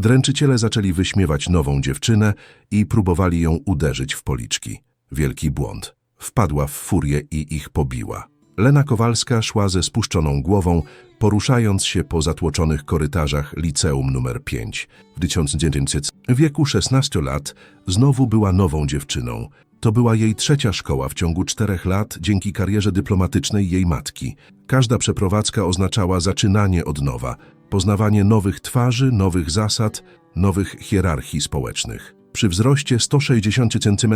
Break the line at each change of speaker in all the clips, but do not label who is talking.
Dręczyciele zaczęli wyśmiewać nową dziewczynę i próbowali ją uderzyć w policzki. Wielki błąd. Wpadła w furię i ich pobiła. Lena Kowalska szła ze spuszczoną głową, poruszając się po zatłoczonych korytarzach liceum numer 5. W 1900 w wieku 16 lat znowu była nową dziewczyną. To była jej trzecia szkoła w ciągu czterech lat dzięki karierze dyplomatycznej jej matki. Każda przeprowadzka oznaczała zaczynanie od nowa, poznawanie nowych twarzy, nowych zasad, nowych hierarchii społecznych. Przy wzroście 160 cm,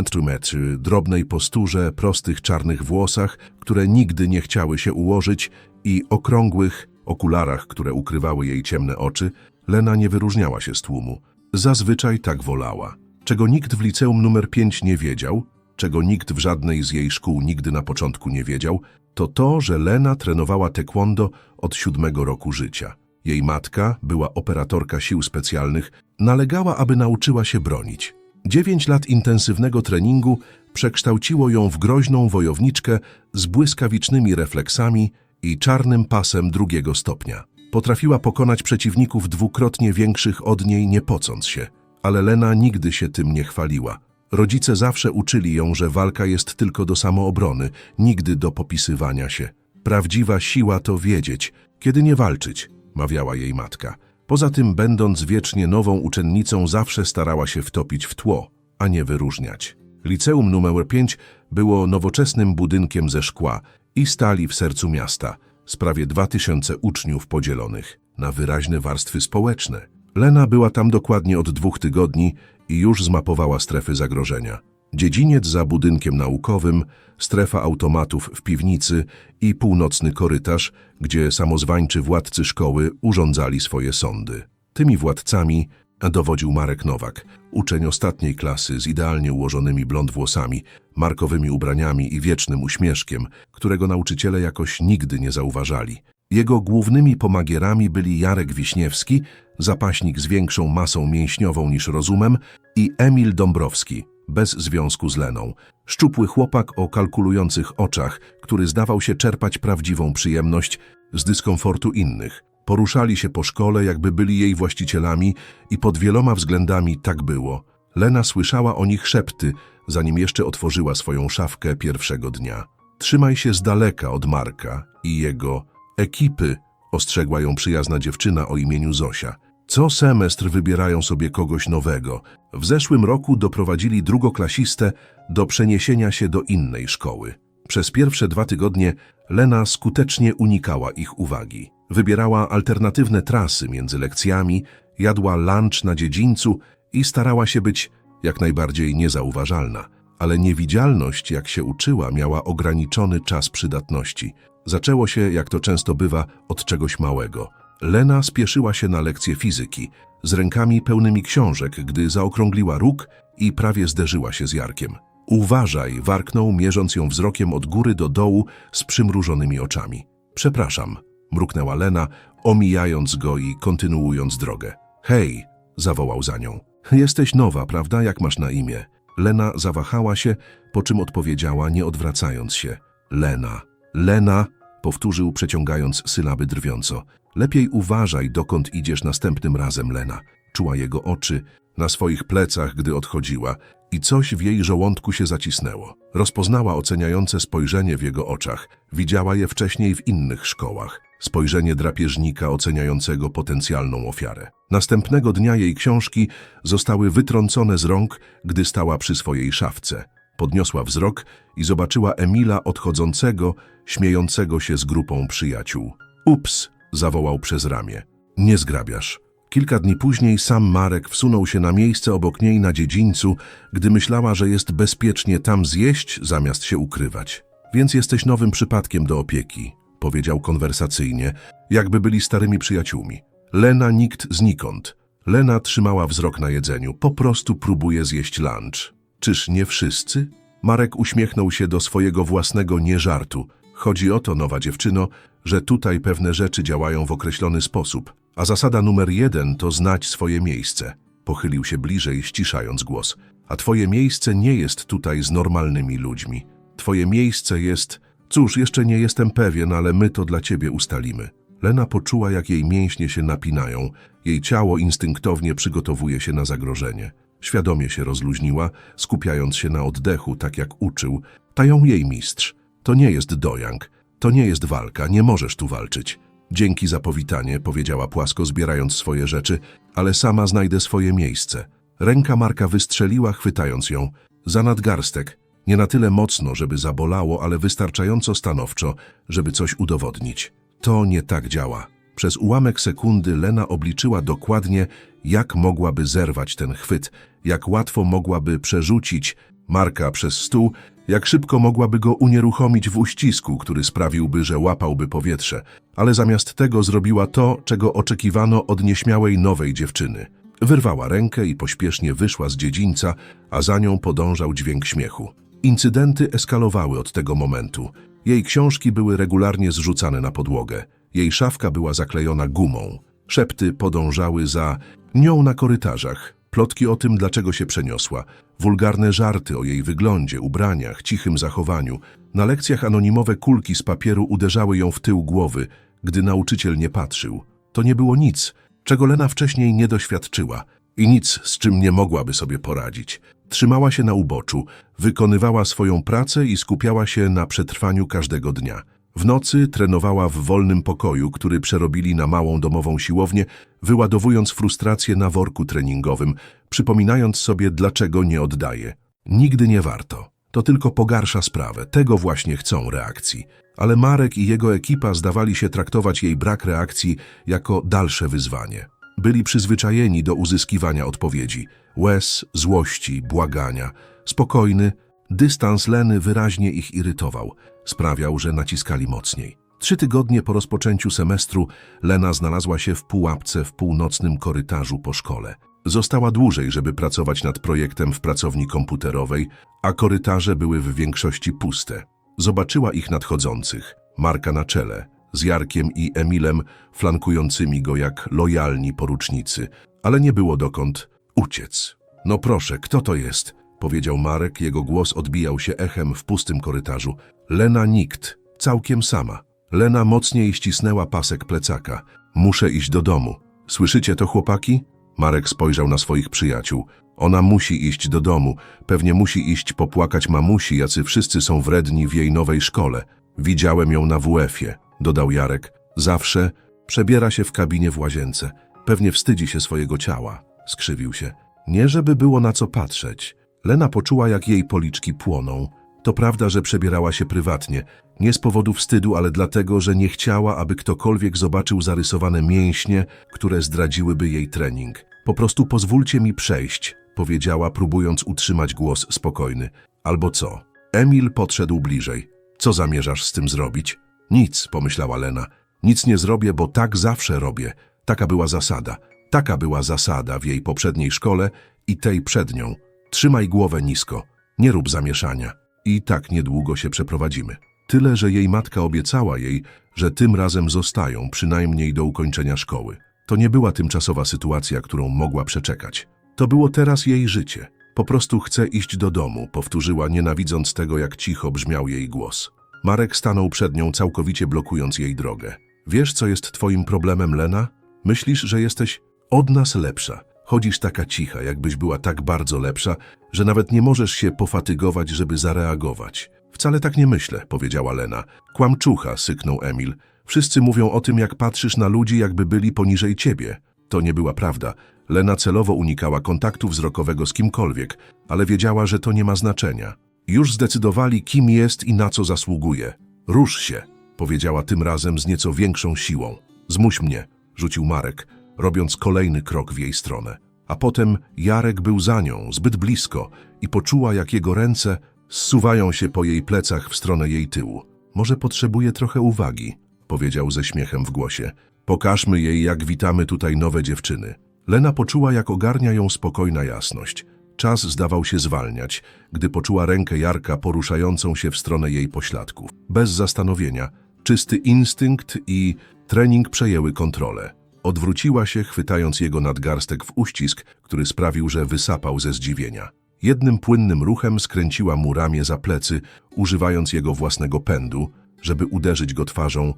drobnej posturze, prostych czarnych włosach, które nigdy nie chciały się ułożyć i okrągłych okularach, które ukrywały jej ciemne oczy, Lena nie wyróżniała się z tłumu. Zazwyczaj tak wolała. Czego nikt w liceum numer 5 nie wiedział, czego nikt w żadnej z jej szkół nigdy na początku nie wiedział, to to, że Lena trenowała taekwondo od siódmego roku życia. Jej matka, była operatorka sił specjalnych, nalegała, aby nauczyła się bronić. Dziewięć lat intensywnego treningu przekształciło ją w groźną wojowniczkę z błyskawicznymi refleksami i czarnym pasem drugiego stopnia. Potrafiła pokonać przeciwników dwukrotnie większych od niej, nie pocąc się. Ale Lena nigdy się tym nie chwaliła. Rodzice zawsze uczyli ją, że walka jest tylko do samoobrony, nigdy do popisywania się. Prawdziwa siła to wiedzieć, kiedy nie walczyć, mawiała jej matka. Poza tym, będąc wiecznie nową uczennicą, zawsze starała się wtopić w tło, a nie wyróżniać. Liceum numer 5 było nowoczesnym budynkiem ze szkła i stali w sercu miasta, z prawie 2000 uczniów podzielonych na wyraźne warstwy społeczne. Lena była tam dokładnie od dwóch tygodni i już zmapowała strefy zagrożenia. Dziedziniec za budynkiem naukowym, strefa automatów w piwnicy i północny korytarz, gdzie samozwańczy władcy szkoły urządzali swoje sądy. Tymi władcami dowodził Marek Nowak, uczeń ostatniej klasy z idealnie ułożonymi blond włosami, markowymi ubraniami i wiecznym uśmieszkiem, którego nauczyciele jakoś nigdy nie zauważali. Jego głównymi pomagierami byli Jarek Wiśniewski, zapaśnik z większą masą mięśniową niż rozumem, i Emil Dąbrowski, bez związku z Leną. Szczupły chłopak o kalkulujących oczach, który zdawał się czerpać prawdziwą przyjemność z dyskomfortu innych. Poruszali się po szkole, jakby byli jej właścicielami i pod wieloma względami tak było. Lena słyszała o nich szepty, zanim jeszcze otworzyła swoją szafkę pierwszego dnia. Trzymaj się z daleka od Marka i jego ekipy, ostrzegła ją przyjazna dziewczyna o imieniu Zosia. Co semestr wybierają sobie kogoś nowego. W zeszłym roku doprowadzili drugoklasistę do przeniesienia się do innej szkoły. Przez pierwsze dwa tygodnie Lena skutecznie unikała ich uwagi. Wybierała alternatywne trasy między lekcjami, jadła lunch na dziedzińcu i starała się być jak najbardziej niezauważalna. Ale niewidzialność, jak się uczyła, miała ograniczony czas przydatności. Zaczęło się, jak to często bywa, od czegoś małego. Lena spieszyła się na lekcję fizyki, z rękami pełnymi książek, gdy zaokrągliła róg i prawie zderzyła się z Jarkiem. Uważaj, warknął, mierząc ją wzrokiem od góry do dołu z przymrużonymi oczami. Przepraszam, mruknęła Lena, omijając go i kontynuując drogę. Hej, zawołał za nią. Jesteś nowa, prawda? Jak masz na imię? Lena zawahała się, po czym odpowiedziała, nie odwracając się. Lena. Lena, powtórzył, przeciągając sylaby drwiąco. Lepiej uważaj, dokąd idziesz następnym razem, Lena. Czuła jego oczy na swoich plecach, gdy odchodziła i coś w jej żołądku się zacisnęło. Rozpoznała oceniające spojrzenie w jego oczach. Widziała je wcześniej w innych szkołach. Spojrzenie drapieżnika oceniającego potencjalną ofiarę. Następnego dnia jej książki zostały wytrącone z rąk, gdy stała przy swojej szafce. Podniosła wzrok i zobaczyła Emila odchodzącego, śmiejącego się z grupą przyjaciół. Ups, zawołał przez ramię. Nie zgrabiasz. Kilka dni później sam Marek wsunął się na miejsce obok niej na dziedzińcu, gdy myślała, że jest bezpiecznie tam zjeść, zamiast się ukrywać. Więc jesteś nowym przypadkiem do opieki, powiedział konwersacyjnie, jakby byli starymi przyjaciółmi. Lena nikt znikąd. Lena trzymała wzrok na jedzeniu, po prostu próbuje zjeść lunch. Czyż nie wszyscy? Marek uśmiechnął się do swojego własnego nieżartu. Chodzi o to, nowa dziewczyno, że tutaj pewne rzeczy działają w określony sposób, a zasada numer jeden to znać swoje miejsce. Pochylił się bliżej, ściszając głos. A twoje miejsce nie jest tutaj z normalnymi ludźmi. Twoje miejsce jest... Cóż, jeszcze nie jestem pewien, ale my to dla ciebie ustalimy. Lena poczuła, jak jej mięśnie się napinają, jej ciało instynktownie przygotowuje się na zagrożenie. Świadomie się rozluźniła, skupiając się na oddechu, tak jak uczył. Tają jej mistrz. To nie jest dojang, to nie jest walka, nie możesz tu walczyć. Dzięki za powitanie, powiedziała płasko, zbierając swoje rzeczy, ale sama znajdę swoje miejsce. Ręka Marka wystrzeliła, chwytając ją. Za nadgarstek. Nie na tyle mocno, żeby zabolało, ale wystarczająco stanowczo, żeby coś udowodnić. To nie tak działa. Przez ułamek sekundy Lena obliczyła dokładnie, jak mogłaby zerwać ten chwyt, jak łatwo mogłaby przerzucić Marka przez stół, jak szybko mogłaby go unieruchomić w uścisku, który sprawiłby, że łapałby powietrze. Ale zamiast tego zrobiła to, czego oczekiwano od nieśmiałej nowej dziewczyny. Wyrwała rękę i pośpiesznie wyszła z dziedzińca, a za nią podążał dźwięk śmiechu. Incydenty eskalowały od tego momentu. Jej książki były regularnie zrzucane na podłogę. Jej szafka była zaklejona gumą. Szepty podążały za nią na korytarzach. Plotki o tym, dlaczego się przeniosła. Wulgarne żarty o jej wyglądzie, ubraniach, cichym zachowaniu. Na lekcjach anonimowe kulki z papieru uderzały ją w tył głowy, gdy nauczyciel nie patrzył. To nie było nic, czego Lena wcześniej nie doświadczyła i nic, z czym nie mogłaby sobie poradzić. Trzymała się na uboczu, wykonywała swoją pracę i skupiała się na przetrwaniu każdego dnia. W nocy trenowała w wolnym pokoju, który przerobili na małą domową siłownię, wyładowując frustrację na worku treningowym, przypominając sobie, dlaczego nie oddaje. Nigdy nie warto. To tylko pogarsza sprawę. Tego właśnie chcą reakcji. Ale Marek i jego ekipa zdawali się traktować jej brak reakcji jako dalsze wyzwanie. Byli przyzwyczajeni do uzyskiwania odpowiedzi, łez, złości, błagania. Spokojny, dystans Leny wyraźnie ich irytował. Sprawiał, że naciskali mocniej. Trzy tygodnie po rozpoczęciu semestru Lena znalazła się w pułapce w północnym korytarzu po szkole. Została dłużej, żeby pracować nad projektem w pracowni komputerowej, a korytarze były w większości puste. Zobaczyła ich nadchodzących, Marka na czele, z Jarkiem i Emilem flankującymi go jak lojalni porucznicy, ale nie było dokąd uciec. No proszę, kto to jest? Powiedział Marek, jego głos odbijał się echem w pustym korytarzu. Lena nikt, całkiem sama. Lena mocniej ścisnęła pasek plecaka. Muszę iść do domu. Słyszycie to, chłopaki? Marek spojrzał na swoich przyjaciół. Ona musi iść do domu. Pewnie musi iść popłakać mamusi, jacy wszyscy są wredni w jej nowej szkole. Widziałem ją na WF-ie, dodał Jarek. Zawsze przebiera się w kabinie w łazience. Pewnie wstydzi się swojego ciała. Skrzywił się. Nie żeby było na co patrzeć. Lena poczuła, jak jej policzki płoną. To prawda, że przebierała się prywatnie. Nie z powodu wstydu, ale dlatego, że nie chciała, aby ktokolwiek zobaczył zarysowane mięśnie, które zdradziłyby jej trening. Po prostu pozwólcie mi przejść, powiedziała, próbując utrzymać głos spokojny. Albo co? Emil podszedł bliżej. Co zamierzasz z tym zrobić? Nic, pomyślała Lena. Nic nie zrobię, bo tak zawsze robię. Taka była zasada. Taka była zasada w jej poprzedniej szkole i tej przed nią. Trzymaj głowę nisko, nie rób zamieszania. I tak niedługo się przeprowadzimy. Tyle, że jej matka obiecała jej, że tym razem zostają, przynajmniej do ukończenia szkoły. To nie była tymczasowa sytuacja, którą mogła przeczekać. To było teraz jej życie. Po prostu chce iść do domu, powtórzyła, nienawidząc tego, jak cicho brzmiał jej głos. Marek stanął przed nią, całkowicie blokując jej drogę. Wiesz, co jest twoim problemem, Lena? Myślisz, że jesteś od nas lepsza. Chodzisz taka cicha, jakbyś była tak bardzo lepsza, że nawet nie możesz się pofatygować, żeby zareagować. Wcale tak nie myślę, powiedziała Lena. Kłamczucha, syknął Emil. Wszyscy mówią o tym, jak patrzysz na ludzi, jakby byli poniżej ciebie. To nie była prawda. Lena celowo unikała kontaktu wzrokowego z kimkolwiek, ale wiedziała, że to nie ma znaczenia. Już zdecydowali, kim jest i na co zasługuje. Rusz się, powiedziała tym razem z nieco większą siłą. Zmuś mnie, rzucił Marek, robiąc kolejny krok w jej stronę. A potem Jarek był za nią, zbyt blisko i poczuła, jak jego ręce zsuwają się po jej plecach w stronę jej tyłu. Może potrzebuje trochę uwagi, powiedział ze śmiechem w głosie. Pokażmy jej, jak witamy tutaj nowe dziewczyny. Lena poczuła, jak ogarnia ją spokojna jasność. Czas zdawał się zwalniać, gdy poczuła rękę Jarka poruszającą się w stronę jej pośladków. Bez zastanowienia, czysty instynkt i trening przejęły kontrolę. Odwróciła się, chwytając jego nadgarstek w uścisk, który sprawił, że wysapał ze zdziwienia. Jednym płynnym ruchem skręciła mu ramię za plecy, używając jego własnego pędu, żeby uderzyć go twarzą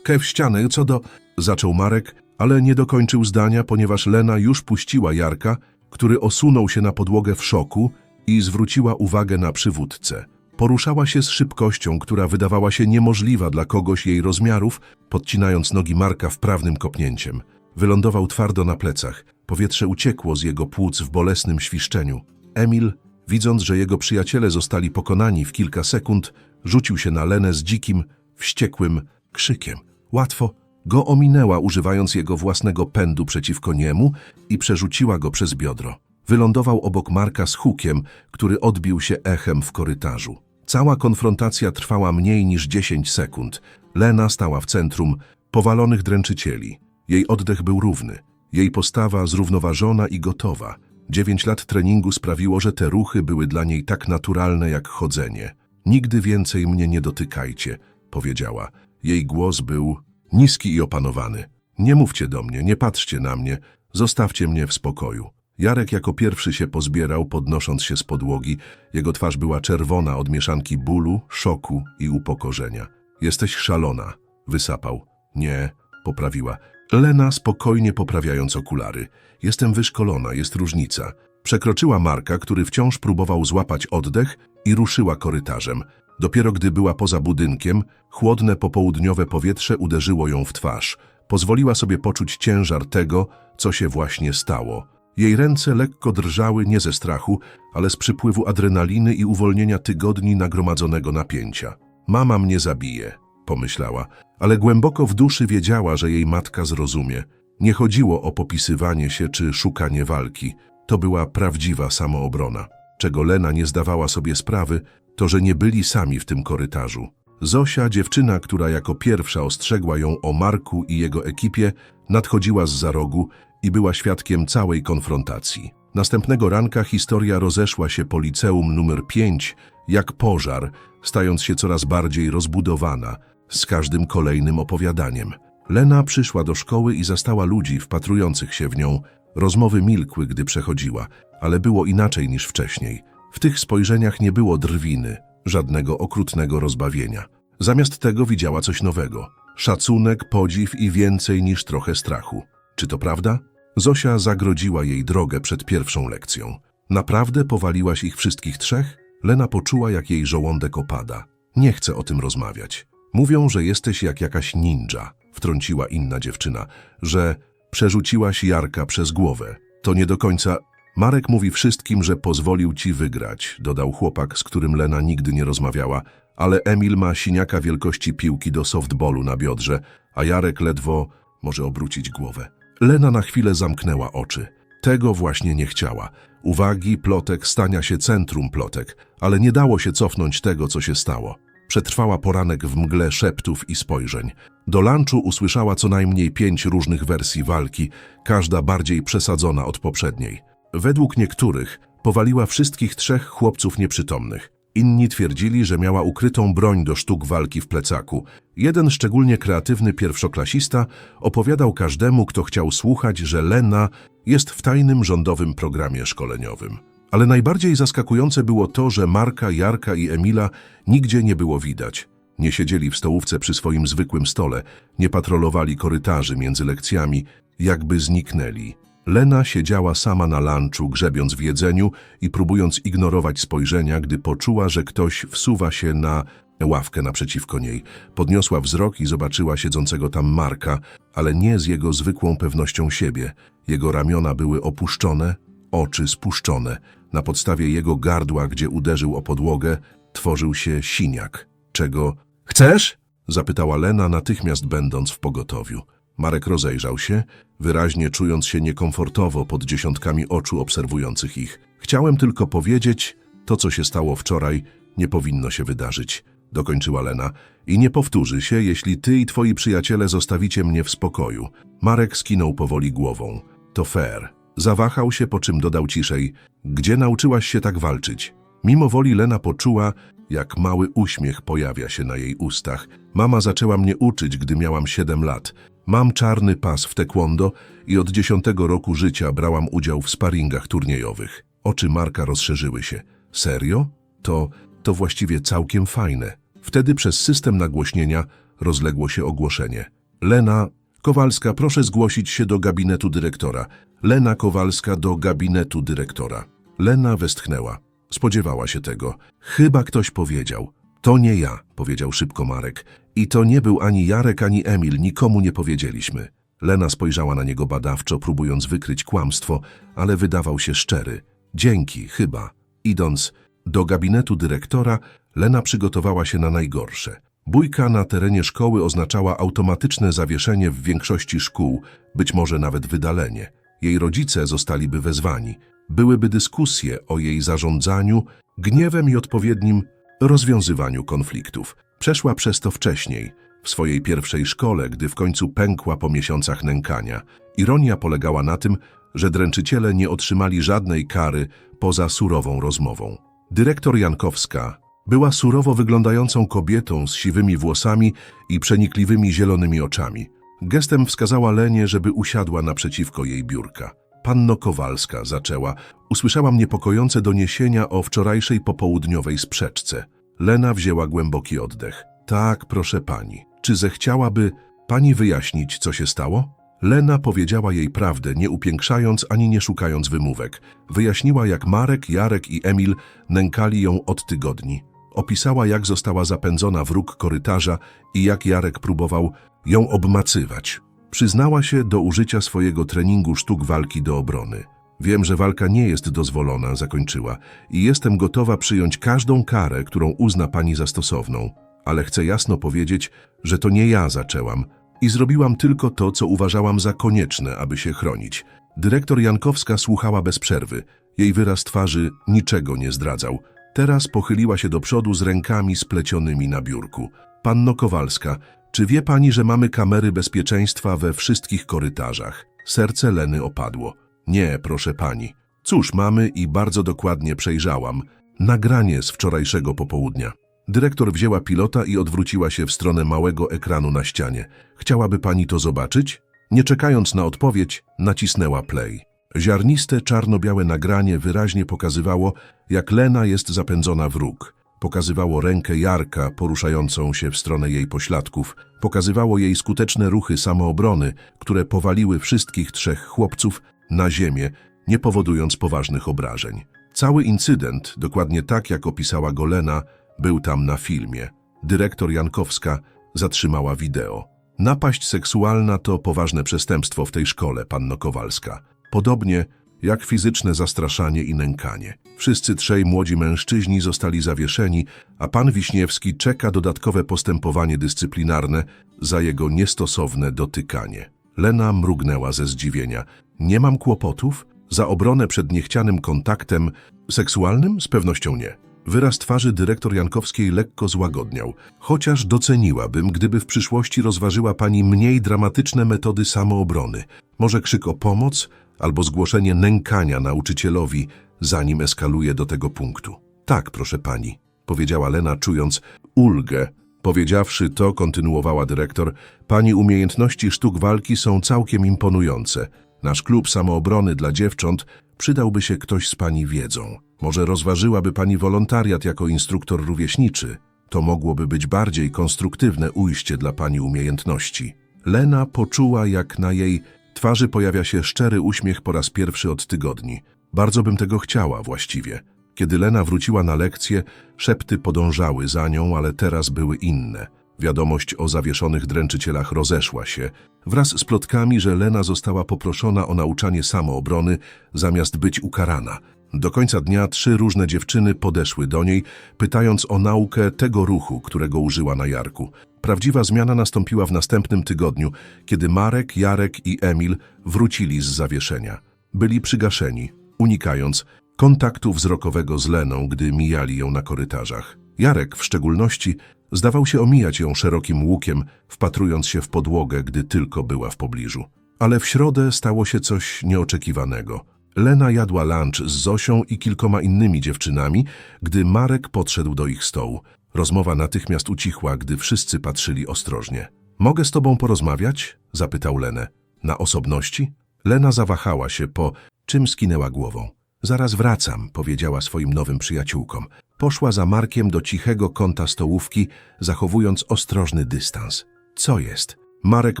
w ścianę, co do... Zaczął Marek, ale nie dokończył zdania, ponieważ Lena już puściła Jarka, który osunął się na podłogę w szoku i zwróciła uwagę na przywódcę. Poruszała się z szybkością, która wydawała się niemożliwa dla kogoś jej rozmiarów, podcinając nogi Marka wprawnym kopnięciem. Wylądował twardo na plecach. Powietrze uciekło z jego płuc w bolesnym świszczeniu. Emil, widząc, że jego przyjaciele zostali pokonani w kilka sekund, rzucił się na Lenę z dzikim, wściekłym krzykiem. Łatwo go ominęła, używając jego własnego pędu przeciwko niemu i przerzuciła go przez biodro. Wylądował obok Marka z hukiem, który odbił się echem w korytarzu. Cała konfrontacja trwała mniej niż 10 sekund. Lena stała w centrum powalonych dręczycieli. Jej oddech był równy, jej postawa zrównoważona i gotowa. Dziewięć lat treningu sprawiło, że te ruchy były dla niej tak naturalne jak chodzenie. Nigdy więcej mnie nie dotykajcie, powiedziała. Jej głos był niski i opanowany. Nie mówcie do mnie, nie patrzcie na mnie, zostawcie mnie w spokoju. Jarek jako pierwszy się pozbierał, podnosząc się z podłogi. Jego twarz była czerwona od mieszanki bólu, szoku i upokorzenia. Jesteś szalona, wysapał. Nie, poprawiła. Lena spokojnie poprawiając okulary. Jestem wyszkolona, jest różnica. Przekroczyła Marka, który wciąż próbował złapać oddech i ruszyła korytarzem. Dopiero gdy była poza budynkiem, chłodne popołudniowe powietrze uderzyło ją w twarz. Pozwoliła sobie poczuć ciężar tego, co się właśnie stało. Jej ręce lekko drżały nie ze strachu, ale z przypływu adrenaliny i uwolnienia tygodni nagromadzonego napięcia. Mama mnie zabije, pomyślała, ale głęboko w duszy wiedziała, że jej matka zrozumie. Nie chodziło o popisywanie się czy szukanie walki. To była prawdziwa samoobrona. Czego Lena nie zdawała sobie sprawy, to że nie byli sami w tym korytarzu. Zosia, dziewczyna, która jako pierwsza ostrzegła ją o Marku i jego ekipie, nadchodziła z za rogu i była świadkiem całej konfrontacji. Następnego ranka historia rozeszła się po liceum numer 5 jak pożar, stając się coraz bardziej rozbudowana z każdym kolejnym opowiadaniem. Lena przyszła do szkoły i zastała ludzi wpatrujących się w nią. Rozmowy milkły, gdy przechodziła, ale było inaczej niż wcześniej. W tych spojrzeniach nie było drwiny, żadnego okrutnego rozbawienia. Zamiast tego widziała coś nowego. Szacunek, podziw i więcej niż trochę strachu. Czy to prawda? Zosia zagrodziła jej drogę przed pierwszą lekcją. Naprawdę powaliłaś ich wszystkich trzech? Lena poczuła, jak jej żołądek opada. Nie chce o tym rozmawiać. Mówią, że jesteś jak jakaś ninja, wtrąciła inna dziewczyna, że przerzuciłaś Jarka przez głowę. To nie do końca... Marek mówi wszystkim, że pozwolił ci wygrać, dodał chłopak, z którym Lena nigdy nie rozmawiała, ale Emil ma siniaka wielkości piłki do softballu na biodrze, a Jarek ledwo może obrócić głowę. Lena na chwilę zamknęła oczy. Tego właśnie nie chciała. Uwagi, plotek, stania się centrum plotek, ale nie dało się cofnąć tego, co się stało. Przetrwała poranek w mgle szeptów i spojrzeń. Do lunchu usłyszała co najmniej pięć różnych wersji walki, każda bardziej przesadzona od poprzedniej. Według niektórych powaliła wszystkich trzech chłopców nieprzytomnych. Inni twierdzili, że miała ukrytą broń do sztuk walki w plecaku. Jeden szczególnie kreatywny pierwszoklasista opowiadał każdemu, kto chciał słuchać, że Lena jest w tajnym rządowym programie szkoleniowym. Ale najbardziej zaskakujące było to, że Marka, Jarka i Emila nigdzie nie było widać. Nie siedzieli w stołówce przy swoim zwykłym stole, nie patrolowali korytarzy między lekcjami, jakby zniknęli. Lena siedziała sama na lunchu, grzebiąc w jedzeniu i próbując ignorować spojrzenia, gdy poczuła, że ktoś wsuwa się na ławkę naprzeciwko niej. Podniosła wzrok i zobaczyła siedzącego tam Marka, ale nie z jego zwykłą pewnością siebie. Jego ramiona były opuszczone, oczy spuszczone. Na podstawie jego gardła, gdzie uderzył o podłogę, tworzył się siniak. Czego chcesz? zapytała Lena, natychmiast będąc w pogotowiu. Marek rozejrzał się, wyraźnie czując się niekomfortowo pod dziesiątkami oczu obserwujących ich. Chciałem tylko powiedzieć, to co się stało wczoraj, nie powinno się wydarzyć, dokończyła Lena. I nie powtórzy się, jeśli ty i twoi przyjaciele zostawicie mnie w spokoju. Marek skinął powoli głową. To fair. Zawahał się, po czym dodał ciszej. Gdzie nauczyłaś się tak walczyć? Mimo woli Lena poczuła, jak mały uśmiech pojawia się na jej ustach. Mama zaczęła mnie uczyć, gdy miałam 7 lat. Mam czarny pas w taekwondo i od dziesiątego roku życia brałam udział w sparingach turniejowych. Oczy Marka rozszerzyły się. Serio? To, to właściwie całkiem fajne. Wtedy przez system nagłośnienia rozległo się ogłoszenie. Lena Kowalska, proszę zgłosić się do gabinetu dyrektora. Lena Kowalska do gabinetu dyrektora. Lena westchnęła. Spodziewała się tego. Chyba ktoś powiedział. To nie ja, powiedział szybko Marek. I to nie był ani Jarek, ani Emil, nikomu nie powiedzieliśmy. Lena spojrzała na niego badawczo, próbując wykryć kłamstwo, ale wydawał się szczery. Dzięki, chyba. Idąc do gabinetu dyrektora, Lena przygotowała się na najgorsze. Bójka na terenie szkoły oznaczała automatyczne zawieszenie w większości szkół, być może nawet wydalenie. Jej rodzice zostaliby wezwani. Byłyby dyskusje o jej zarządzaniu, gniewem i odpowiednim rozwiązywaniu konfliktów. Przeszła przez to wcześniej, w swojej pierwszej szkole, gdy w końcu pękła po miesiącach nękania. Ironia polegała na tym, że dręczyciele nie otrzymali żadnej kary poza surową rozmową. Dyrektor Jankowska była surowo wyglądającą kobietą z siwymi włosami i przenikliwymi zielonymi oczami. Gestem wskazała Lenie, żeby usiadła naprzeciwko jej biurka. Panno Kowalska zaczęła. Usłyszałam niepokojące doniesienia o wczorajszej popołudniowej sprzeczce. Lena wzięła głęboki oddech. Tak, proszę pani. Czy zechciałaby pani wyjaśnić, co się stało? Lena powiedziała jej prawdę, nie upiększając ani nie szukając wymówek. Wyjaśniła, jak Marek, Jarek i Emil nękali ją od tygodni. Opisała, jak została zapędzona w róg korytarza i jak Jarek próbował ją obmacywać. Przyznała się do użycia swojego treningu sztuk walki do obrony. Wiem, że walka nie jest dozwolona, zakończyła, i jestem gotowa przyjąć każdą karę, którą uzna pani za stosowną. Ale chcę jasno powiedzieć, że to nie ja zaczęłam i zrobiłam tylko to, co uważałam za konieczne, aby się chronić. Dyrektor Jankowska słuchała bez przerwy. Jej wyraz twarzy niczego nie zdradzał. Teraz pochyliła się do przodu z rękami splecionymi na biurku. Panno Kowalska, czy wie pani, że mamy kamery bezpieczeństwa we wszystkich korytarzach? Serce Leny opadło. Nie, proszę pani. Cóż, mamy i bardzo dokładnie przejrzałam. Nagranie z wczorajszego popołudnia. Dyrektor wzięła pilota i odwróciła się w stronę małego ekranu na ścianie. Chciałaby pani to zobaczyć? Nie czekając na odpowiedź, nacisnęła play. Ziarniste, czarno-białe nagranie wyraźnie pokazywało, jak Lena jest zapędzona w róg. Pokazywało rękę Jarka poruszającą się w stronę jej pośladków. Pokazywało jej skuteczne ruchy samoobrony, które powaliły wszystkich trzech chłopców na ziemię, nie powodując poważnych obrażeń. Cały incydent, dokładnie tak jak opisała go Lena, był tam na filmie. Dyrektor Jankowska zatrzymała wideo. Napaść seksualna to poważne przestępstwo w tej szkole, panno Kowalska. Podobnie jak fizyczne zastraszanie i nękanie. Wszyscy trzej młodzi mężczyźni zostali zawieszeni, a pan Wiśniewski czeka dodatkowe postępowanie dyscyplinarne za jego niestosowne dotykanie. Lena mrugnęła ze zdziwienia. Nie mam kłopotów? Za obronę przed niechcianym kontaktem seksualnym? Z pewnością nie. Wyraz twarzy dyrektor Jankowskiej lekko złagodniał, chociaż doceniłabym, gdyby w przyszłości rozważyła pani mniej dramatyczne metody samoobrony. Może krzyk o pomoc, albo zgłoszenie nękania nauczycielowi, zanim eskaluje do tego punktu. Tak, proszę pani, powiedziała Lena, czując ulgę. Powiedziawszy to, kontynuowała dyrektor, pani umiejętności sztuk walki są całkiem imponujące. Nasz klub samoobrony dla dziewcząt przydałby się ktoś z pani wiedzą. Może rozważyłaby pani wolontariat jako instruktor rówieśniczy. To mogłoby być bardziej konstruktywne ujście dla pani umiejętności. Lena poczuła, jak na jej twarzy pojawia się szczery uśmiech po raz pierwszy od tygodni. Bardzo bym tego chciała właściwie. Kiedy Lena wróciła na lekcję, szepty podążały za nią, ale teraz były inne. Wiadomość o zawieszonych dręczycielach rozeszła się, wraz z plotkami, że Lena została poproszona o nauczanie samoobrony, zamiast być ukarana. Do końca dnia trzy różne dziewczyny podeszły do niej, pytając o naukę tego ruchu, którego użyła na Jarku. Prawdziwa zmiana nastąpiła w następnym tygodniu, kiedy Marek, Jarek i Emil wrócili z zawieszenia. Byli przygaszeni, unikając kontaktu wzrokowego z Leną, gdy mijali ją na korytarzach. Jarek w szczególności zdawał się omijać ją szerokim łukiem, wpatrując się w podłogę, gdy tylko była w pobliżu. Ale w środę stało się coś nieoczekiwanego. Lena jadła lunch z Zosią i kilkoma innymi dziewczynami, gdy Marek podszedł do ich stołu. Rozmowa natychmiast ucichła, gdy wszyscy patrzyli ostrożnie. Mogę z tobą porozmawiać? zapytał Lenę. Na osobności? Lena zawahała się, po czym skinęła głową. Zaraz wracam, powiedziała swoim nowym przyjaciółkom. Poszła za Markiem do cichego kąta stołówki, zachowując ostrożny dystans. Co jest? Marek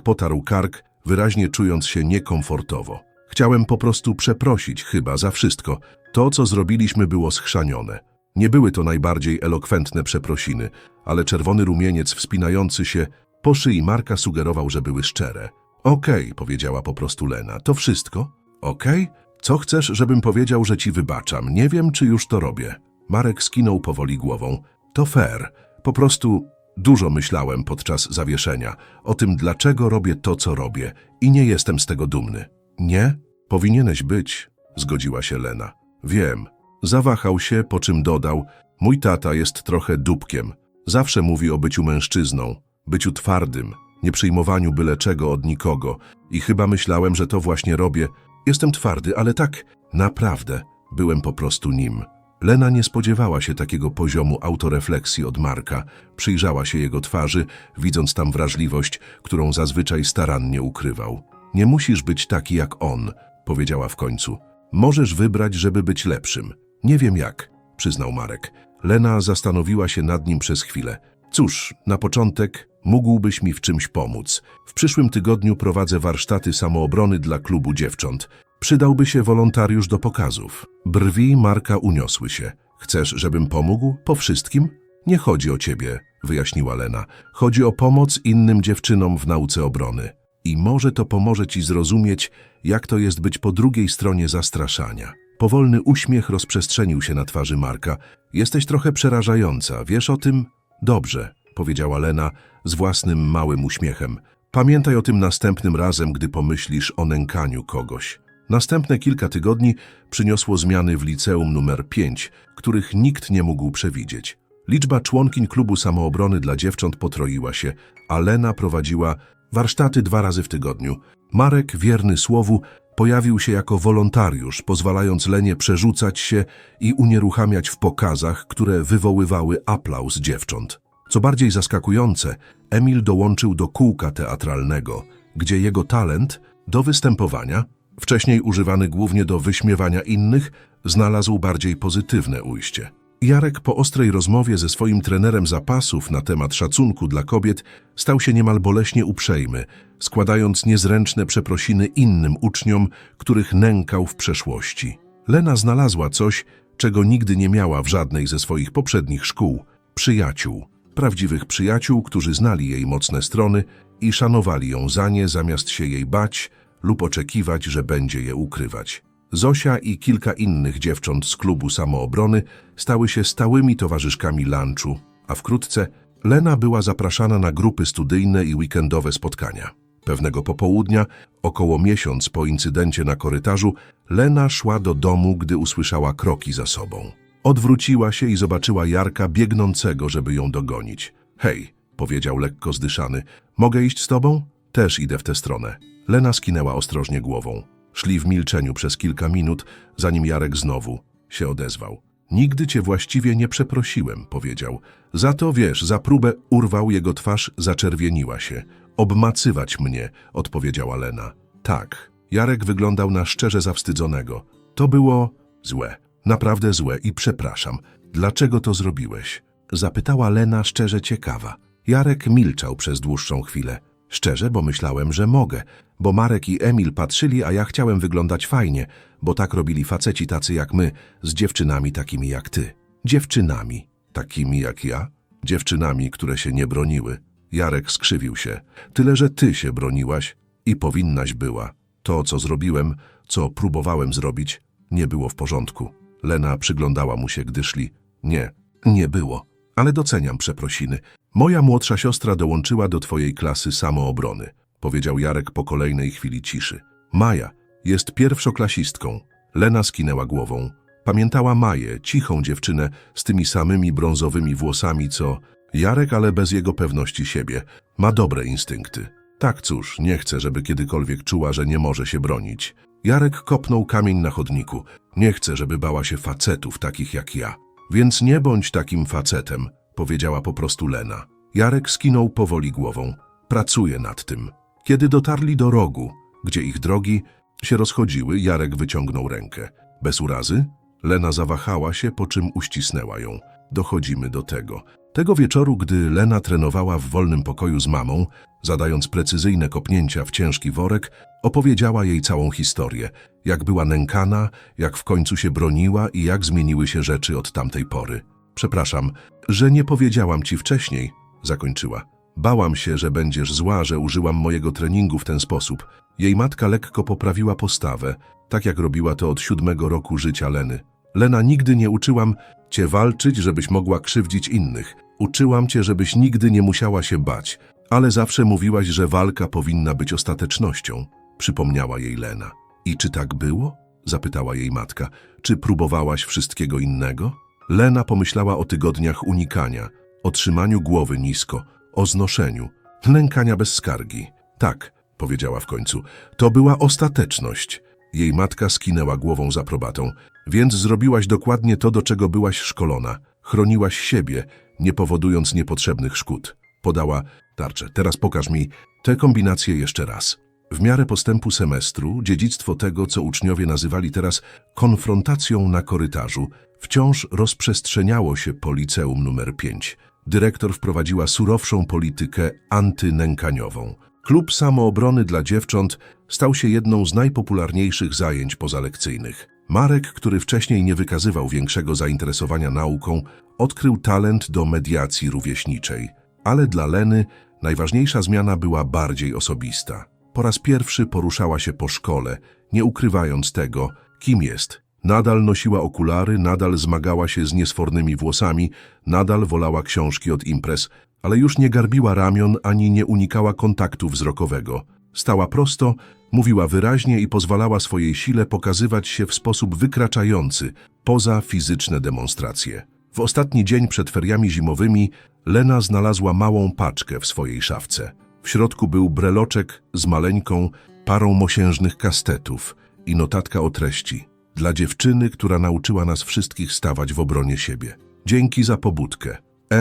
potarł kark, wyraźnie czując się niekomfortowo. Chciałem po prostu przeprosić chyba za wszystko. To, co zrobiliśmy, było schrzanione. Nie były to najbardziej elokwentne przeprosiny, ale czerwony rumieniec wspinający się po szyi Marka sugerował, że były szczere. Okej, powiedziała po prostu Lena, to wszystko? Okej? Co chcesz, żebym powiedział, że ci wybaczam? Nie wiem, czy już to robię. Marek skinął powoli głową. To fair. Po prostu dużo myślałem podczas zawieszenia o tym, dlaczego robię to, co robię i nie jestem z tego dumny. Nie? Powinieneś być, zgodziła się Lena. Wiem. Zawahał się, po czym dodał, mój tata jest trochę dupkiem. Zawsze mówi o byciu mężczyzną, byciu twardym, nie przyjmowaniu byle czego od nikogo i chyba myślałem, że to właśnie robię. Jestem twardy, ale tak, naprawdę, byłem po prostu nim. Lena nie spodziewała się takiego poziomu autorefleksji od Marka. Przyjrzała się jego twarzy, widząc tam wrażliwość, którą zazwyczaj starannie ukrywał. Nie musisz być taki jak on, powiedziała w końcu. Możesz wybrać, żeby być lepszym. Nie wiem jak, przyznał Marek. Lena zastanowiła się nad nim przez chwilę. Cóż, na początek mógłbyś mi w czymś pomóc. W przyszłym tygodniu prowadzę warsztaty samoobrony dla klubu dziewcząt. Przydałby się wolontariusz do pokazów. Brwi Marka uniosły się. Chcesz, żebym pomógł? Po wszystkim? Nie chodzi o ciebie, wyjaśniła Lena. Chodzi o pomoc innym dziewczynom w nauce obrony. I może to pomoże ci zrozumieć, jak to jest być po drugiej stronie zastraszania. Powolny uśmiech rozprzestrzenił się na twarzy Marka. Jesteś trochę przerażająca, wiesz o tym? Dobrze, powiedziała Lena z własnym małym uśmiechem. Pamiętaj o tym następnym razem, gdy pomyślisz o nękaniu kogoś. Następne kilka tygodni przyniosło zmiany w liceum numer 5, których nikt nie mógł przewidzieć. Liczba członkiń klubu samoobrony dla dziewcząt potroiła się, a Lena prowadziła warsztaty dwa razy w tygodniu. Marek, wierny słowu, pojawił się jako wolontariusz, pozwalając Lenie przerzucać się i unieruchamiać w pokazach, które wywoływały aplauz dziewcząt. Co bardziej zaskakujące, Emil dołączył do kółka teatralnego, gdzie jego talent do występowania, wcześniej używany głównie do wyśmiewania innych, znalazł bardziej pozytywne ujście. Jarek po ostrej rozmowie ze swoim trenerem zapasów na temat szacunku dla kobiet stał się niemal boleśnie uprzejmy, składając niezręczne przeprosiny innym uczniom, których nękał w przeszłości. Lena znalazła coś, czego nigdy nie miała w żadnej ze swoich poprzednich szkół przyjaciół. Prawdziwych przyjaciół, którzy znali jej mocne strony i szanowali ją za nie, zamiast się jej bać lub oczekiwać, że będzie je ukrywać. Zosia i kilka innych dziewcząt z klubu samoobrony stały się stałymi towarzyszkami lunchu, a wkrótce Lena była zapraszana na grupy studyjne i weekendowe spotkania. Pewnego popołudnia, około miesiąc po incydencie na korytarzu, Lena szła do domu, gdy usłyszała kroki za sobą. Odwróciła się i zobaczyła Jarka biegnącego, żeby ją dogonić. Hej, powiedział lekko zdyszany, mogę iść z tobą? Też idę w tę stronę. Lena skinęła ostrożnie głową. Szli w milczeniu przez kilka minut, zanim Jarek znowu się odezwał. Nigdy cię właściwie nie przeprosiłem, powiedział. Za to, wiesz, za próbę urwał jego twarz, zaczerwieniła się. Obmacywać mnie, odpowiedziała Lena. Tak. Jarek wyglądał na szczerze zawstydzonego. To było złe, naprawdę złe i przepraszam. Dlaczego to zrobiłeś? Zapytała Lena szczerze ciekawa. Jarek milczał przez dłuższą chwilę. Szczerze, bo myślałem, że mogę, bo Marek i Emil patrzyli, a ja chciałem wyglądać fajnie, bo tak robili faceci tacy jak my, z dziewczynami takimi jak ty. Dziewczynami takimi jak ja? Dziewczynami, które się nie broniły. Jarek skrzywił się. Tyle, że ty się broniłaś i powinnaś była. To, co zrobiłem, co próbowałem zrobić, nie było w porządku. Lena przyglądała mu się, gdy szli. Nie, nie było. Ale doceniam przeprosiny. Moja młodsza siostra dołączyła do twojej klasy samoobrony, powiedział Jarek po kolejnej chwili ciszy. Maja jest pierwszoklasistką. Lena skinęła głową. Pamiętała Maję, cichą dziewczynę z tymi samymi brązowymi włosami, co Jarek, ale bez jego pewności siebie. Ma dobre instynkty. Tak cóż, nie chcę, żeby kiedykolwiek czuła, że nie może się bronić. Jarek kopnął kamień na chodniku. Nie chcę, żeby bała się facetów takich jak ja. Więc nie bądź takim facetem, powiedziała po prostu Lena. Jarek skinął powoli głową. Pracuje nad tym. Kiedy dotarli do rogu, gdzie ich drogi się rozchodziły, Jarek wyciągnął rękę. Bez urazy? Lena zawahała się, po czym uścisnęła ją. Dochodzimy do tego. Tego wieczoru, gdy Lena trenowała w wolnym pokoju z mamą, zadając precyzyjne kopnięcia w ciężki worek, opowiedziała jej całą historię. Jak była nękana, jak w końcu się broniła i jak zmieniły się rzeczy od tamtej pory. Przepraszam, że nie powiedziałam ci wcześniej, zakończyła. Bałam się, że będziesz zła, że użyłam mojego treningu w ten sposób. Jej matka lekko poprawiła postawę, tak jak robiła to od siódmego roku życia Leny. Lena, nigdy nie uczyłam cię walczyć, żebyś mogła krzywdzić innych. Uczyłam cię, żebyś nigdy nie musiała się bać, ale zawsze mówiłaś, że walka powinna być ostatecznością, przypomniała jej Lena. I czy tak było? zapytała jej matka. Czy próbowałaś wszystkiego innego? Lena pomyślała o tygodniach unikania, o trzymaniu głowy nisko, o znoszeniu, nękania bez skargi. Tak, powiedziała w końcu, to była ostateczność. Jej matka skinęła głową z aprobatą. Więc zrobiłaś dokładnie to, do czego byłaś szkolona. Chroniłaś siebie, nie powodując niepotrzebnych szkód. Podała tarczę. Teraz pokaż mi tę kombinację jeszcze raz. W miarę postępu semestru, dziedzictwo tego, co uczniowie nazywali teraz konfrontacją na korytarzu, wciąż rozprzestrzeniało się po liceum numer 5. Dyrektor wprowadziła surowszą politykę antynękaniową. Klub samoobrony dla dziewcząt stał się jedną z najpopularniejszych zajęć pozalekcyjnych. Marek, który wcześniej nie wykazywał większego zainteresowania nauką, odkrył talent do mediacji rówieśniczej. Ale dla Leny najważniejsza zmiana była bardziej osobista. Po raz pierwszy poruszała się po szkole, nie ukrywając tego, kim jest. Nadal nosiła okulary, nadal zmagała się z niesfornymi włosami, nadal wolała książki od imprez, ale już nie garbiła ramion ani nie unikała kontaktu wzrokowego. Stała prosto, mówiła wyraźnie i pozwalała swojej sile pokazywać się w sposób wykraczający poza fizyczne demonstracje. W ostatni dzień przed feriami zimowymi Lena znalazła małą paczkę w swojej szafce. W środku był breloczek z maleńką parą mosiężnych kastetów i notatka o treści. Dla dziewczyny, która nauczyła nas wszystkich stawać w obronie siebie. Dzięki za pobudkę.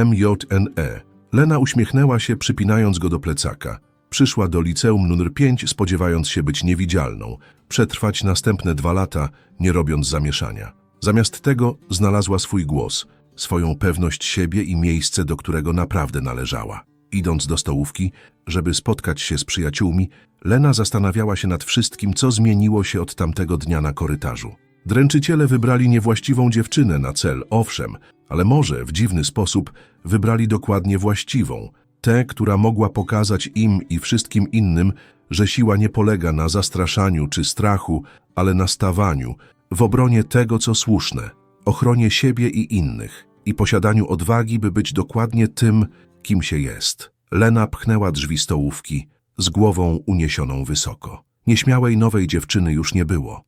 MJNE. Lena uśmiechnęła się, przypinając go do plecaka. Przyszła do liceum numer 5, spodziewając się być niewidzialną, przetrwać następne dwa lata, nie robiąc zamieszania. Zamiast tego znalazła swój głos, swoją pewność siebie i miejsce, do którego naprawdę należała. Idąc do stołówki, żeby spotkać się z przyjaciółmi, Lena zastanawiała się nad wszystkim, co zmieniło się od tamtego dnia na korytarzu. Dręczyciele wybrali niewłaściwą dziewczynę na cel, owszem, ale może w dziwny sposób wybrali dokładnie właściwą, tę, która mogła pokazać im i wszystkim innym, że siła nie polega na zastraszaniu czy strachu, ale na stawaniu, w obronie tego, co słuszne, ochronie siebie i innych i posiadaniu odwagi, by być dokładnie tym, kim się jest. Lena pchnęła drzwi stołówki, z głową uniesioną wysoko. Nieśmiałej nowej dziewczyny już nie było.